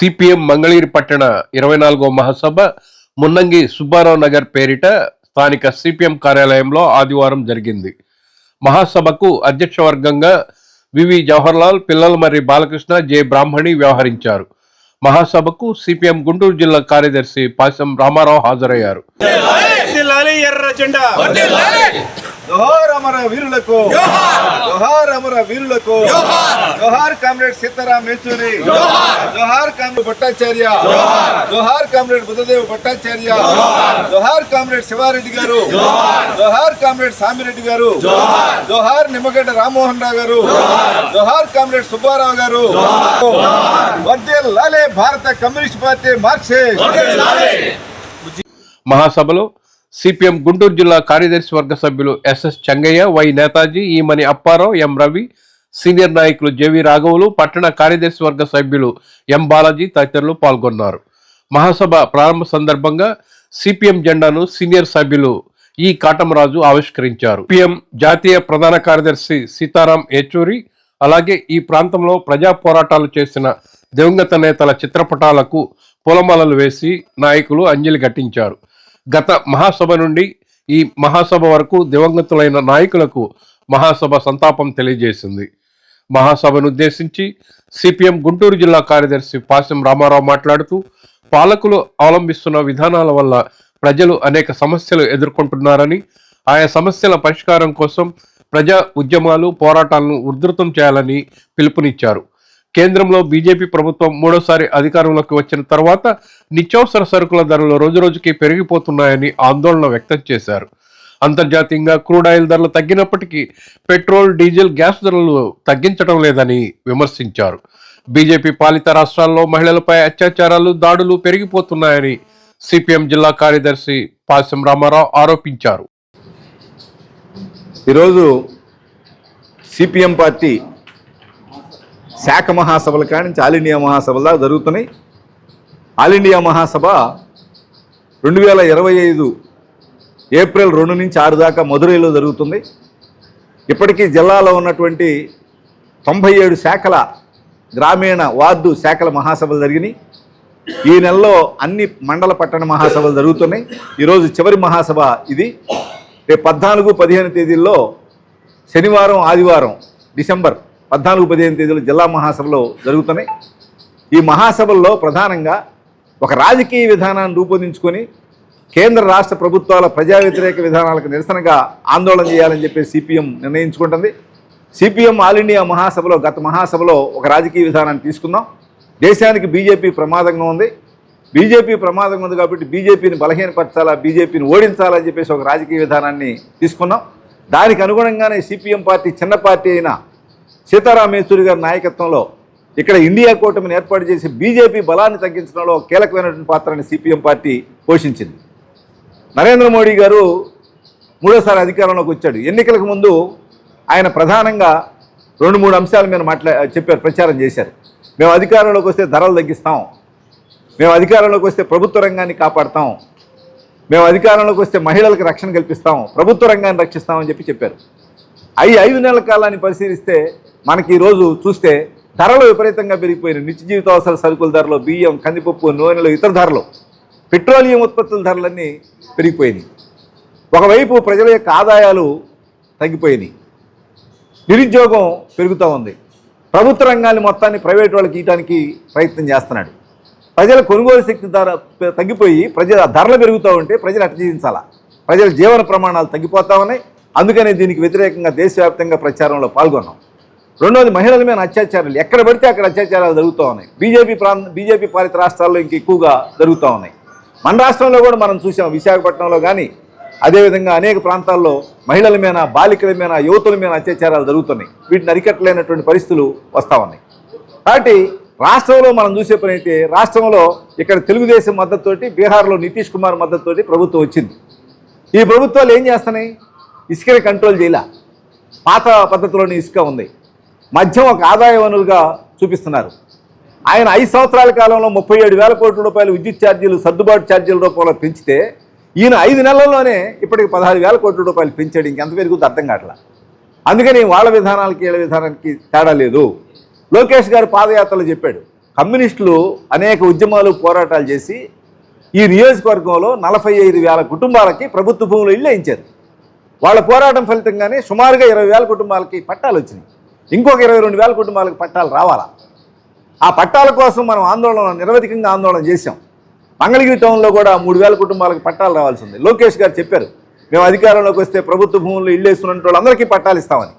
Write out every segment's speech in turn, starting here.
CPM Mangalagiri పట్టణ ఇరవై నాలుగో మహాసభ మున్నంగి సుబ్బారావు నగర్ పేరిట స్థానిక సిపిఎం కార్యాలయంలో ఆదివారం జరిగింది. మహాసభకు అధ్యక్ష వర్గంగా V V Jawaharlal Pillalamarri Balakrishna J Brahmani వ్యవహరించారు. మహాసభకు సిపిఎం గుంటూరు జిల్లా కార్యదర్శి పాసం రామారావు హాజరయ్యారు. జెండా. జోహార్ అమర వీరులకు. జోహార్! అమర వీరులకు. జోహార్! కామ్రేడ్ సీతారాం యేచూరి. జోహార్! కామ్రేడ్ భట్టాచార్య. జోహార్! కామ్రేడ్ బుద్ధదేవ్ భట్టాచార్య. జోహార్! కామ్రేడ్ శివారెడ్డి గారు. జోహార్! కామ్రేడ్ సామిరెడ్డి గారు. జోహార్! నిమ్మగడ్డ రామ్మోహన్ రావు గారు. జోహార్! కామ్రేడ్ సుబ్బారావు గారు. వర్ధిల్లాలి భారత కమ్యూనిస్ట్ పార్టీ మార్క్సిస్ట్ మహాసభలో సిపిఎం గుంటూరు జిల్లా కార్యదర్శి వర్గ సభ్యులు S S Chengaiah Y Netaji Eemani Apparao M Ravi senior నాయకులు జెవి రాఘవులు పట్టణ కార్యదర్శి వర్గ సభ్యులు ఎం బాలాజీ తదితరులు పాల్గొన్నారు. మహాసభ ప్రారంభ సందర్భంగా సిపిఎం జెండాను సీనియర్ సభ్యులు ఈ కాటమరాజు ఆవిష్కరించారు. పిఎం జాతీయ ప్రధాన కార్యదర్శి సీతారాం ఏచూరి అలాగే ఈ ప్రాంతంలో ప్రజా పోరాటాలు చేసిన దివంగత నేతల చిత్రపటాలకు పూలమాలలు వేసి నాయకులు అంజలి ఘటించారు. గత మహాసభ నుండి ఈ మహాసభ వరకు దివంగతులైన నాయకులకు మహాసభ సంతాపం తెలియజేసింది. మహాసభను ఉద్దేశించి సిపిఎం గుంటూరు జిల్లా కార్యదర్శి పాశం రామారావు మాట్లాడుతూ పాలకులు అవలంబిస్తున్న విధానాల వల్ల ప్రజలు అనేక సమస్యలు ఎదుర్కొంటున్నారని ఆయా సమస్యల పరిష్కారం కోసం ప్రజా ఉద్యమాలు పోరాటాలను ఉధృతం చేయాలని పిలుపునిచ్చారు. కేంద్రంలో బీజేపీ ప్రభుత్వం మూడోసారి అధికారంలోకి వచ్చిన తర్వాత నిత్యావసర సరుకుల ధరలు రోజురోజుకి పెరిగిపోతున్నాయని ఆందోళన వ్యక్తం చేశారు. అంతర్జాతీయంగా క్రూడ్ ఆయిల్ ధరలు తగ్గినప్పటికీ పెట్రోల్ డీజిల్ గ్యాస్ ధరలు తగ్గించడం లేదని విమర్శించారు. బీజేపీ పాలిత రాష్ట్రాల్లో మహిళలపై అత్యాచారాలు దాడులు పెరిగిపోతున్నాయని సిపిఎం జిల్లా కార్యదర్శి పాశం రామారావు ఆరోపించారు. ఈరోజు సిపిఎం పార్టీ శాఖ మహాసభల కానించి ఆల్ ఇండియా మహాసభల దాకా జరుగుతున్నాయి. ఆల్ ఇండియా మహాసభ రెండు వేల ఇరవై ఐదు ఏప్రిల్ రెండు నుంచి ఆరు దాకా మధురైలో జరుగుతుంది. ఇప్పటికీ జిల్లాలో ఉన్నటువంటి తొంభై ఏడు శాఖల గ్రామీణ వార్డు శాఖల మహాసభలు జరిగినాయి. ఈ నెలలో అన్ని మండల పట్టణ మహాసభలు జరుగుతున్నాయి. ఈరోజు చివరి మహాసభ ఇది. రేపు పద్నాలుగు పదిహేను తేదీల్లో శనివారం ఆదివారం డిసెంబర్ పద్నాలుగు పదిహేను తేదీలు జిల్లా మహాసభలో జరుగుతున్నాయి. ఈ మహాసభల్లో ప్రధానంగా ఒక రాజకీయ విధానాన్ని రూపొందించుకొని కేంద్ర రాష్ట్ర ప్రభుత్వాల ప్రజా వ్యతిరేక విధానాలకు నిరసనగా ఆందోళన చేయాలని చెప్పి సిపిఎం నిర్ణయించుకుంటుంది. సిపిఎం ఆల్ ఇండియా మహాసభలో గత మహాసభలో ఒక రాజకీయ విధానాన్ని తీసుకుందాం. దేశానికి బీజేపీ ప్రమాదంగా ఉంది. బీజేపీ ప్రమాదంగా ఉంది కాబట్టి బీజేపీని బలహీనపరచాలా బీజేపీని ఓడించాలని చెప్పేసి ఒక రాజకీయ విధానాన్ని తీసుకున్నాం. దానికి అనుగుణంగానే సిపిఎం పార్టీ చిన్న పార్టీ అయిన సీతారాం యేచూరి గారి నాయకత్వంలో ఇక్కడ ఇండియా కూటమిని ఏర్పాటు చేసి బీజేపీ బలాన్ని తగ్గించడంలో కీలకమైనటువంటి పాత్రని సిపిఎం పార్టీ పోషించింది. నరేంద్ర మోడీ గారు మూడోసారి అధికారంలోకి వచ్చాడు. ఎన్నికలకు ముందు ఆయన ప్రధానంగా రెండు మూడు అంశాల మీద మాట్లా చెప్పారు ప్రచారం చేశారు. మేము అధికారంలోకి వస్తే ధరలు తగ్గిస్తాం. మేము అధికారంలోకి వస్తే ప్రభుత్వ రంగాన్ని కాపాడతాం. మేము అధికారంలోకి వస్తే మహిళలకు రక్షణ కల్పిస్తాం. ప్రభుత్వ రంగాన్ని రక్షిస్తామని చెప్పి చెప్పారు. అవి ఐదు నెలల కాలాన్ని పరిశీలిస్తే మనకి ఈరోజు చూస్తే ధరలు విపరీతంగా పెరిగిపోయినాయి. నిత్య జీవితావసర సరుకుల ధరలు బియ్యం కందిపప్పు నూనెలు ఇతర ధరలు పెట్రోలియం ఉత్పత్తుల ధరలన్నీ పెరిగిపోయినాయి. ఒకవైపు ప్రజల యొక్క ఆదాయాలు తగ్గిపోయినాయి. నిరుద్యోగం పెరుగుతూ ఉంది. ప్రభుత్వ రంగాన్ని మొత్తాన్ని ప్రైవేట్ వాళ్ళకి ఇవ్వడానికి ప్రయత్నం చేస్తున్నాడు. ప్రజల కొనుగోలు శక్తి ధర తగ్గిపోయి ప్రజల ధరలు పెరుగుతూ ఉంటే ప్రజలు అట్ట జీవించాలా ప్రజల జీవన ప్రమాణాలు తగ్గిపోతా ఉన్నాయి. అందుకనే దీనికి వ్యతిరేకంగా దేశవ్యాప్తంగా ప్రచారంలో పాల్గొన్నాం. రెండోది మహిళల మీద అత్యాచారాలు ఎక్కడ పడితే అక్కడ అత్యాచారాలు జరుగుతూ ఉన్నాయి. బీజేపీ ప్రాంత బీజేపీ పాలిత రాష్ట్రాల్లో ఇంక ఎక్కువగా జరుగుతూ ఉన్నాయి. మన రాష్ట్రంలో కూడా మనం చూసాం విశాఖపట్నంలో కానీ అదేవిధంగా అనేక ప్రాంతాల్లో మహిళల మీద బాలికల మీద యువతుల మీద అత్యాచారాలు జరుగుతున్నాయి. వీటిని అరికట్టలేనటువంటి పరిస్థితులు వస్తూ ఉన్నాయి. కాబట్టి రాష్ట్రంలో మనం చూసే పని అయితే రాష్ట్రంలో ఇక్కడ తెలుగుదేశం మద్దతుతోటి బీహార్లో నితీష్ కుమార్ మద్దతుతోటి ప్రభుత్వం వచ్చింది. ఈ ప్రభుత్వాలు ఏం చేస్తున్నాయి? ఇసుకని కంట్రోల్ చేయలే. పాత పద్ధతిలోని ఇసుక ఉంది. మద్యం ఒక ఆదాయ వనరుగా చూపిస్తున్నారు. ఆయన ఐదు సంవత్సరాల కాలంలో ముప్పై ఏడు వేల కోట్ల రూపాయలు విద్యుత్ ఛార్జీలు సర్దుబాటు ఛార్జీల రూపంలో పెంచితే ఈయన ఐదు నెలల్లోనే ఇప్పటికి పదహారు వేల కోట్ల రూపాయలు పెంచాడు. ఇంకెంత పెరుగుతుందో అర్థం కావట్లా. అందుకని వాళ్ళ విధానాలకి వీళ్ళ విధానానికి తేడా లేదు. లోకేష్ గారు పాదయాత్రలో చెప్పాడు. కమ్యూనిస్టులు అనేక ఉద్యమాలు పోరాటాలు చేసి ఈ నియోజకవర్గంలో నలభై ఐదు వేల కుటుంబాలకి ప్రభుత్వ భూములు ఇల్లు ఇచ్చారు వాళ్ళ పోరాటం ఫలితంగానే సుమారుగా ఇరవై వేల కుటుంబాలకి పట్టాలు వచ్చినాయి. ఇంకొక ఇరవై రెండు వేల కుటుంబాలకు పట్టాలు రావాలా? ఆ పట్టాల కోసం మనం ఆందోళన నిరవధికంగా ఆందోళన చేశాం. మంగళగిరి టౌన్లో కూడా మూడు వేల కుటుంబాలకు పట్టాలు రావాల్సి ఉంది. లోకేష్ గారు చెప్పారు మేము అధికారంలోకి వస్తే ప్రభుత్వ భూములు ఇల్లు వేసుకున్న వాళ్ళందరికీ పట్టాలు ఇస్తామని.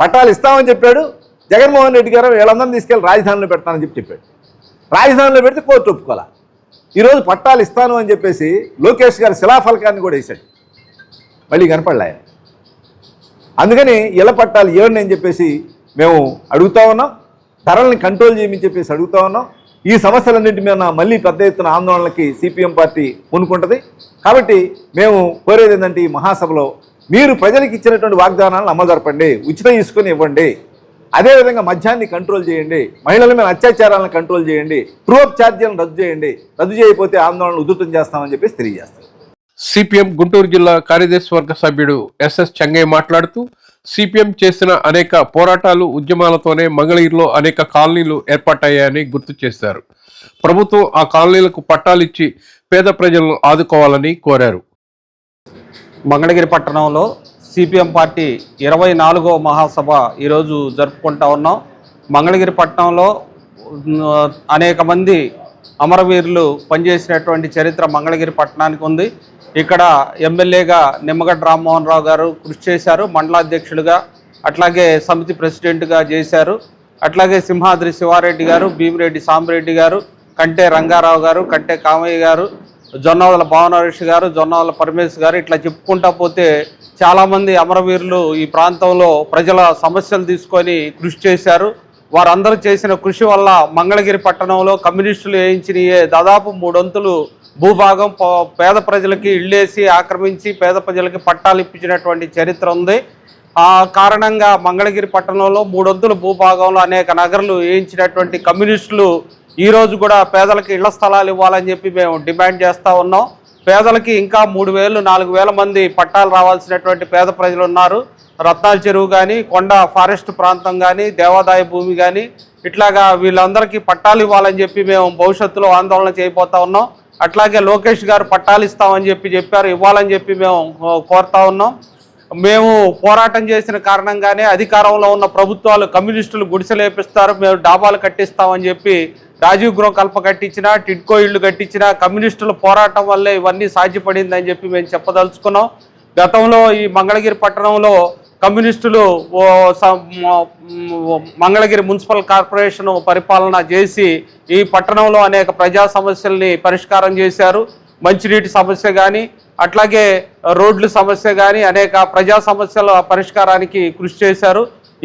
పట్టాలు ఇస్తామని చెప్పాడు. జగన్మోహన్ రెడ్డి గారు వీళ్ళందరినీ తీసుకెళ్ళి రాజధానిలో పెడతానని చెప్పి చెప్పాడు. రాజధానిలో పెడితే కోర్టు ఒప్పుకోవాలా? ఈరోజు పట్టాలు ఇస్తాను అని చెప్పేసి లోకేష్ గారు శిలాఫలకాన్ని కూడా వేశాడు. మళ్ళీ కనపడలే. అందుకని ఇలా పట్టాలు ఇవ్వండి అని చెప్పేసి మేము అడుగుతా ఉన్నాం. ధరల్ని కంట్రోల్ చేయమని చెప్పేసి అడుగుతా ఉన్నాం. ఈ సమస్యలన్నింటి మీద మళ్ళీ పెద్ద ఎత్తున ఆందోళనలకి సిపిఎం పార్టీ పూనుకుంటుంది కాబట్టి మేము కోరేది ఏంటంటే ఈ మహాసభలో మీరు ప్రజలకు ఇచ్చినటువంటి వాగ్దానాలను అమలు జరపండి ఉచితం తీసుకొని ఇవ్వండి. అదేవిధంగా మద్యాన్ని కంట్రోల్ చేయండి మహిళల మీద అత్యాచారాలను కంట్రోల్ చేయండి ట్రూ ఛార్జీలను రద్దు చేయండి. రద్దు చేయకపోతే ఆందోళనలు ఉధృతం చేస్తామని చెప్పేసి తెలియజేస్తారు సిపిఎం గుంటూరు జిల్లా కార్యదర్శి వర్గ సభ్యుడు ఎస్ఎస్ చంగయ్య మాట్లాడుతూ సిపిఎం చేసిన అనేక పోరాటాలు ఉద్యమాలతోనే మంగళగిరిలో అనేక కాలనీలు ఏర్పాటయ్యాయని గుర్తు చేశారు. ప్రభుత్వం ఆ కాలనీలకు పట్టాలిచ్చి పేద ప్రజలను ఆదుకోవాలని కోరారు. మంగళగిరి పట్టణంలో సిపిఎం పార్టీ ఇరవై నాలుగో మహాసభ ఈరోజు జరుపుకుంటా ఉన్నాం. మంగళగిరి పట్టణంలో అనేక మంది అమరవీరులు పనిచేసినటువంటి చరిత్ర మంగళగిరి పట్టణానికి ఉంది. ఇక్కడ ఎమ్మెల్యేగా నిమ్మగడ్డ రామ్మోహన్ రావు గారు కృషి చేశారు మండలాధ్యక్షులుగా అట్లాగే సమితి ప్రెసిడెంట్గా చేశారు. అట్లాగే సింహాద్రి శివారెడ్డి గారు భీమిరెడ్డి సాంబిరెడ్డి గారు కంటే రంగారావు గారు కంటే కామయ్య గారు జొన్నవల భావనరేష్ గారు జొన్నవల పరమేశ్ గారు ఇట్లా చెప్పుకుంటా పోతే చాలామంది అమరవీరులు ఈ ప్రాంతంలో ప్రజల సమస్యలు తీసుకొని కృషి చేశారు. వారందరూ చేసిన కృషి వల్ల మంగళగిరి పట్టణంలో కమ్యూనిస్టులు వేయించిన దాదాపు మూడొంతులు భూభాగం పేద ప్రజలకి ఇళ్ళేసి ఆక్రమించి పేద ప్రజలకి పట్టాలు ఇప్పించినటువంటి చరిత్ర ఉంది. ఆ కారణంగా మంగళగిరి పట్టణంలో మూడొంతుల భూభాగంలో అనేక నగరాలు వేయించినటువంటి కమ్యూనిస్టులు ఈరోజు కూడా పేదలకి ఇళ్ళ స్థలాలు ఇవ్వాలని చెప్పి మేము డిమాండ్ చేస్తూ ఉన్నాం. పేదలకి ఇంకా మూడు వేలు నాలుగు వేల మంది పట్టాలు రావాల్సినటువంటి పేద ప్రజలు ఉన్నారు. రత్నాల చెరువు కానీ కొండ ఫారెస్ట్ ప్రాంతం కానీ దేవాదాయ భూమి కానీ ఇట్లాగా వీళ్ళందరికీ పట్టాలు ఇవ్వాలని చెప్పి మేము భవిష్యత్తులో ఆందోళన చేయబోతా ఉన్నాం. అట్లాగే లోకేష్ గారు పట్టాలు ఇస్తామని చెప్పి చెప్పారు ఇవ్వాలని చెప్పి మేము కోరుతా ఉన్నాం. మేము పోరాటం చేసిన కారణంగానే అధికారంలో ఉన్న ప్రభుత్వాలు కమ్యూనిస్టులు గుడిసెలేపిస్తారు మేము డాబాలు కట్టిస్తామని చెప్పి రాజీవ్ గృహ కల్ప కట్టించినా టిడ్కో ఇళ్ళు కట్టించినా కమ్యూనిస్టుల పోరాటం వల్లే ఇవన్నీ సాధ్యపడిందని చెప్పి మేము చెప్పదలుచుకున్నాం. గతంలో ఈ మంగళగిరి పట్టణంలో కమ్యూనిస్టులు మంగళగిరి మున్సిపల్ కార్పొరేషన్ పరిపాలన చేసి ఈ పట్టణంలో అనేక ప్రజా సమస్యల్ని పరిష్కారం చేశారు. మంచినీటి సమస్య కానీ అట్లాగే రోడ్ల సమస్య కానీ అనేక ప్రజా సమస్యల పరిష్కారానికి కృషి చేశారు.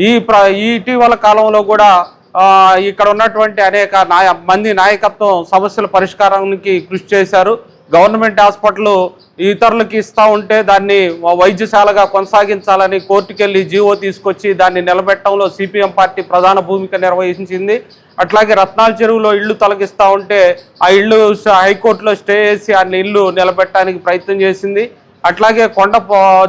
ఈ ప్ర ఈ ఇటీవల కాలంలో కూడా ఇక్కడ ఉన్నటువంటి అనేక నాయ మంది నాయకత్వం సమస్యల పరిష్కారానికి కృషి చేశారు. గవర్నమెంట్ హాస్పిటల్ ఇతరులకి ఇస్తూ ఉంటే దాన్ని వైద్యశాలగా కొనసాగించాలని కోర్టుకెళ్ళి జీవో తీసుకొచ్చి దాన్ని నిలబెట్టడంలో సిపిఎం పార్టీ ప్రధాన భూమిక నిర్వహించింది. అట్లాగే రత్నాల చెరువులో ఇళ్ళు తొలగిస్తూ ఉంటే ఆ ఇళ్ళు హైకోర్టులో స్టే చేసి ఆ ఇల్లు నిలబెట్టడానికి ప్రయత్నం చేసింది. అట్లాగే కొండ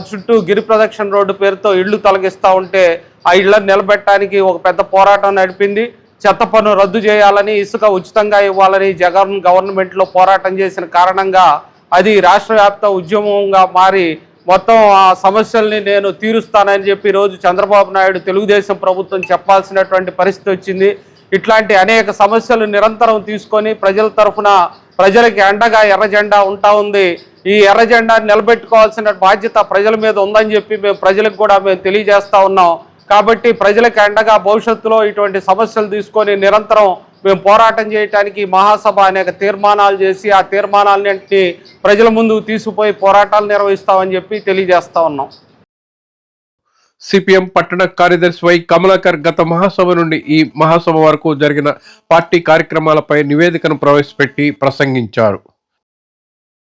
చుట్టూ గిరి ప్రదక్షిణ రోడ్డు పేరుతో ఇళ్ళు తొలగిస్తూ ఉంటే ఆ ఇళ్ళను నిలబెట్టడానికి ఒక పెద్ద పోరాటం నడిపింది. చెత్త పన్ను రద్దు చేయాలని ఇసుక ఉచితంగా ఇవ్వాలని జగన్ గవర్నమెంట్లో పోరాటం చేసిన కారణంగా అది రాష్ట్ర వ్యాప్త ఉద్యమంగా మారి మొత్తం ఆ సమస్యల్ని నేను తీరుస్తానని చెప్పి ఈరోజు చంద్రబాబు నాయుడు తెలుగుదేశం ప్రభుత్వం చెప్పాల్సినటువంటి పరిస్థితి వచ్చింది. ఇట్లాంటి అనేక సమస్యలు నిరంతరం తీసుకొని ప్రజల తరఫున ప్రజలకి అండగా ఎర్రజెండా ఉంటా ఉంది. ఈ ఎర్రజెండా నిలబెట్టుకోవాల్సిన బాధ్యత ప్రజల మీద ఉందని చెప్పి మేము ప్రజలకు కూడా మేము తెలియజేస్తా ఉన్నాం. కాబట్టి ప్రజలకు అండగా భవిష్యత్తులో ఇటువంటి సమస్యలు తీసుకొని నిరంతరం మేము పోరాటం చేయడానికి మహాసభ అనేక తీర్మానాలు చేసి ఆ తీర్మానాలన్నింటినీ ప్రజల ముందు తీసుకుపోయి పోరాటాలు నిర్వహిస్తామని చెప్పి తెలియజేస్తా ఉన్నాం. సిపిఎం పట్టణ కార్యదర్శి వై కమలాకర్ గత మహాసభ నుండి ఈ మహాసభ వరకు జరిగిన పార్టీ కార్యక్రమాలపై నివేదికను ప్రవేశపెట్టి ప్రసంగించారు.